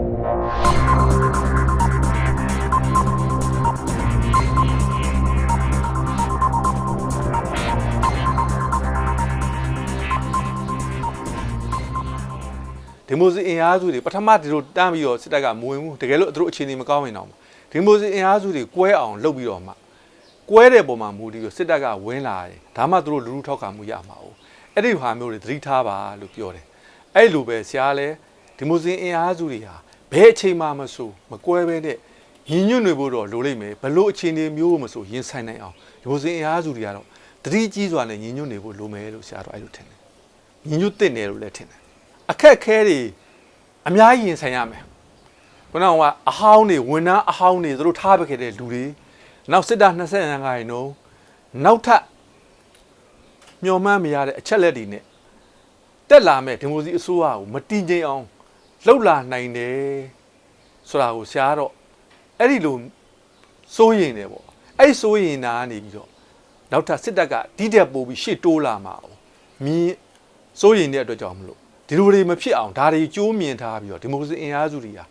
ဒီမိုစီအင်အားစုတွေပထမဒီလိုတန်းပြီးတော့စစ်တပ်ကမဝင်ဘူးတကယ်လို့သူတို့အခြေအနေမကောင်းရင်တော့ဒီမိုစီအင်အားစုတွေကွဲအောင်လုပ်ပြီးတော့မှကွဲတဲ့ပုံမှာမူတည်ပြီးစစ်တပ်ကဝင်လာတယ်ဒါမှသူတို့လူလူထောက်ခံမှုရမှာ哦အဲ့ဒီဟာမျိုးတွေသတိထားပါလို့ပြောတယ်အဲ့လိုပဲဆရာလဲဒီမိုစီအင်အားစုတွေဟာ ဘယ်အချိန်မှမဆိုမကွဲဘဲနဲ့ညီညွတ်နေဖို့တော့လိုလိမ့်မယ်ဘလို့အခြေအနေမျိုးမဆိုရင်ဆိုင်နိုင်အောင်ဒီမိုစီအင်အားစုတွေကတော့သတိကြီးစွာနဲ့ညီညွတ်နေဖို့လိုမယ်လို့ဆရာတော့အဲ့လိုထင်တယ်ညီညွတ်တဲ့နယ်လို့လည်းထင်တယ်အခက်ခဲတွေအများကြီးရင်ဆိုင်ရမယ်ခုနကအဟောင်းတွေဝန်ထမ်းအဟောင်းတွေသူတို့ထားပခဲ့တဲ့လူတွေနောက်စစ်တပ်25ခိုင်နှုန်းနောက်ထပ်မျော်မှန်းမရတဲ့အချက်လက်တွေနဲ့တက်လာမဲ့ဒီမိုစီအစိုးရကိုမတင်ကျင်အောင် လှုပ်လာနိုင်တယ်ဆိုတာကိုရှားတော့အဲ့ဒီလိုစိုးရင်တယ်ပေါ့အဲ့ဒီစိုးရင်တာကနေပြီးတော့နောက်ထပ်စစ်တပ်ကတီးတက်ပို့ပြီးရှေ့တိုးလာမှာ哦မြင်းစိုးရင်တဲ့အတွက်ကြောင့်မလို့ဒီလိုတွေမဖြစ်အောင်ဒါတွေကြိုးမြင်ထားပြီးတော့ဒီမိုကရေစီအင်အားစုတွေဟာ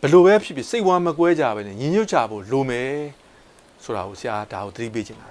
ဘယ်လိုပဲဖြစ်ဖြစ်စိတ်ဝမ်းမကွဲကြပဲနဲ့ညီညွတ်ကြဖို့လိုမယ်ဆိုတာကိုဆရာဒါကိုသတိပေးချင်တာ